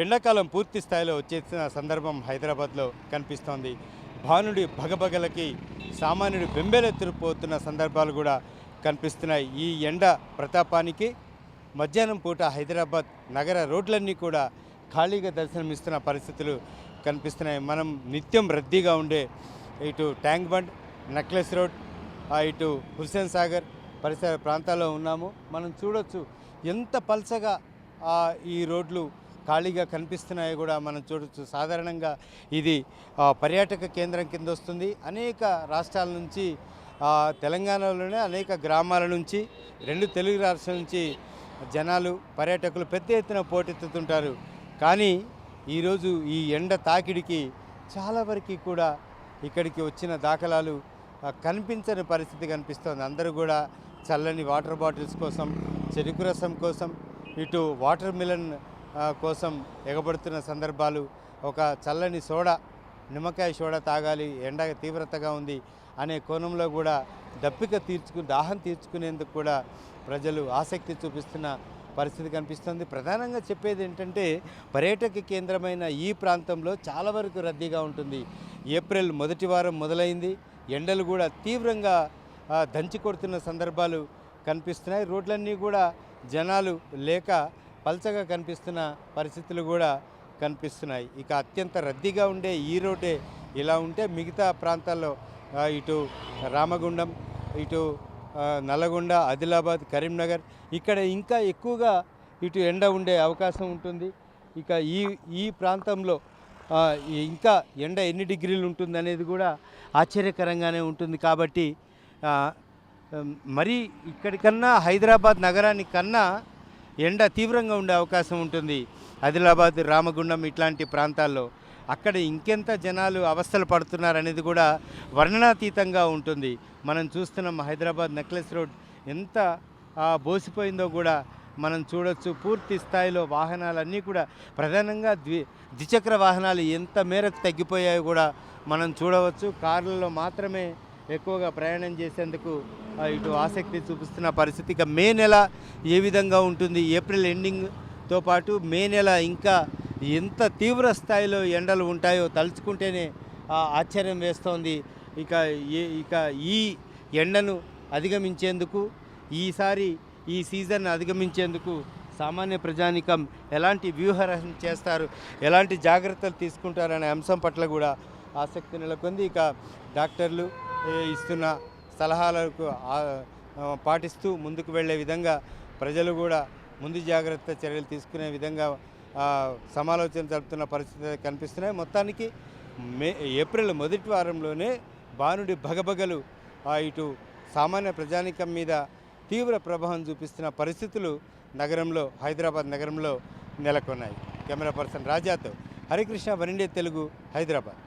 ఎండాకాలం పూర్తి స్థాయిలో వచ్చేసిన సందర్భం హైదరాబాద్లో కనిపిస్తోంది. భానుడి భగభగలకి సామాన్యుడు బెంబేలెత్తిపోతున్న సందర్భాలు కూడా కనిపిస్తున్నాయి. ఈ ఎండ ప్రతాపానికి మధ్యాహ్నం పూట హైదరాబాద్ నగర రోడ్లన్నీ కూడా ఖాళీగా దర్శనమిస్తున్న పరిస్థితులు కనిపిస్తున్నాయి. మనం నిత్యం రద్దీగా ఉండే ఇటు ట్యాంక్ బండ్ నెక్లెస్ రోడ్ ఆ ఇటు హుస్సేన్ సాగర్ పరిసర ప్రాంతాల్లో ఉన్నాము. మనం చూడొచ్చు ఎంత పల్చగా ఈ రోడ్లు ఖాళీగా కనిపిస్తున్నాయో కూడా మనం చూడొచ్చు. సాధారణంగా ఇది పర్యాటక కేంద్రం కింద వస్తుంది అనేక రాష్ట్రాల నుంచి తెలంగాణలోనే అనేక గ్రామాల నుంచి రెండు తెలుగు రాష్ట్రాల నుంచి జనాలు పర్యాటకులు పెద్ద ఎత్తున పోటెత్తుతుంటారు. కానీ ఈరోజు ఈ ఎండ తాకిడికి చాలా వరకు కూడా ఇక్కడికి వచ్చిన దాఖలాలు కనిపించని పరిస్థితి కనిపిస్తోంది. అందరూ కూడా చల్లని వాటర్ బాటిల్స్ కోసం చెరుకు రసం కోసం ఇటు వాటర్ మిలన్ కోసం ఎగబడుతున్న సందర్భాలు. ఒక చల్లని సోడా నిమ్మకాయ సోడా తాగాలి ఎండ తీవ్రతగా ఉంది అనే కోణంలో కూడా దప్పిక తీర్చుకు దాహం తీర్చుకునేందుకు కూడా ప్రజలు ఆసక్తి చూపిస్తున్న పరిస్థితి కనిపిస్తుంది. ప్రధానంగా చెప్పేది ఏంటంటే పర్యాటక కేంద్రమైన ఈ ప్రాంతంలో చాలా వరకు రద్దీగా ఉంటుంది. ఏప్రిల్ మొదటి వారం మొదలైంది. ఎండలు కూడా తీవ్రంగా దంచి కొడుతున్న సందర్భాలు కనిపిస్తున్నాయి. రోడ్లన్నీ కూడా జనాలు లేక పల్చగా కనిపిస్తున్న పరిస్థితులు కూడా కనిపిస్తున్నాయి. ఇక అత్యంత రద్దీగా ఉండే ఈ రోడ్డే ఇలా ఉంటే మిగతా ప్రాంతాల్లో ఇటు రామగుండం ఇటు నల్లగొండ ఆదిలాబాద్ కరీంనగర్ ఇక్కడ ఇంకా ఎక్కువగా ఇటు ఎండ ఉండే అవకాశం ఉంటుంది. ఇక ఈ ఈ ప్రాంతంలో ఇంకా ఎండ ఎన్ని డిగ్రీలు ఉంటుంది అనేది కూడా ఆశ్చర్యకరంగానే ఉంటుంది. కాబట్టి మరి ఇక్కడికన్నా హైదరాబాద్ నగరానికి కన్నా ఎండ తీవ్రంగా ఉండే అవకాశం ఉంటుంది. ఆదిలాబాద్ రామగుండం ఇట్లాంటి ప్రాంతాల్లో అక్కడ ఇంకెంత జనాలు అవస్థలు పడుతున్నారు అనేది కూడా వర్ణనాతీతంగా ఉంటుంది. మనం చూస్తున్నాం హైదరాబాద్ నెక్లెస్ రోడ్ ఎంత బోసిపోయిందో కూడా మనం చూడొచ్చు. పూర్తి స్థాయిలో వాహనాలన్నీ కూడా ప్రధానంగా ద్వి ద్విచక్ర వాహనాలు ఎంత మేరకు తగ్గిపోయాయో కూడా మనం చూడవచ్చు. కార్లలో మాత్రమే ఎక్కువగా ప్రయాణం చేసేందుకు ఇటు ఆసక్తి చూపిస్తున్న పరిస్థితి. ఇక మే నెల ఏ విధంగా ఉంటుంది? ఏప్రిల్ ఎండింగ్తో పాటు మే నెల ఇంకా ఎంత తీవ్ర స్థాయిలో ఎండలు ఉంటాయో తలుచుకుంటేనే ఆశ్చర్యం వేస్తోంది. ఇక ఏ ఇక ఈ ఎండను అధిగమించేందుకు ఈసారి ఈ సీజన్ అధిగమించేందుకు సామాన్య ప్రజానికం ఎలాంటి వ్యూహరం చేస్తారు? ఎలాంటి జాగ్రత్తలు తీసుకుంటారనే అంశం పట్ల కూడా ఆసక్తి నెలకొంది. ఇక డాక్టర్లు ఇస్తున్న సలహాలకు పాటిస్తూ ముందుకు వెళ్ళే విధంగా ప్రజలు కూడా ముందు జాగ్రత్త చర్యలు తీసుకునే విధంగా సమాలోచన జరుపుతున్న పరిస్థితి కనిపిస్తున్నాయి. మొత్తానికి మే ఏప్రిల్ మొదటి వారంలోనే బాణుడి భగభగలు ఇటు సామాన్య ప్రజానికం మీద తీవ్ర ప్రభావం చూపిస్తున్న పరిస్థితులు నగరంలో హైదరాబాద్ నగరంలో నెలకొన్నాయి. కెమెరా పర్సన్ రాజాతో హరికృష్ణ వనిండే తెలుగు హైదరాబాద్.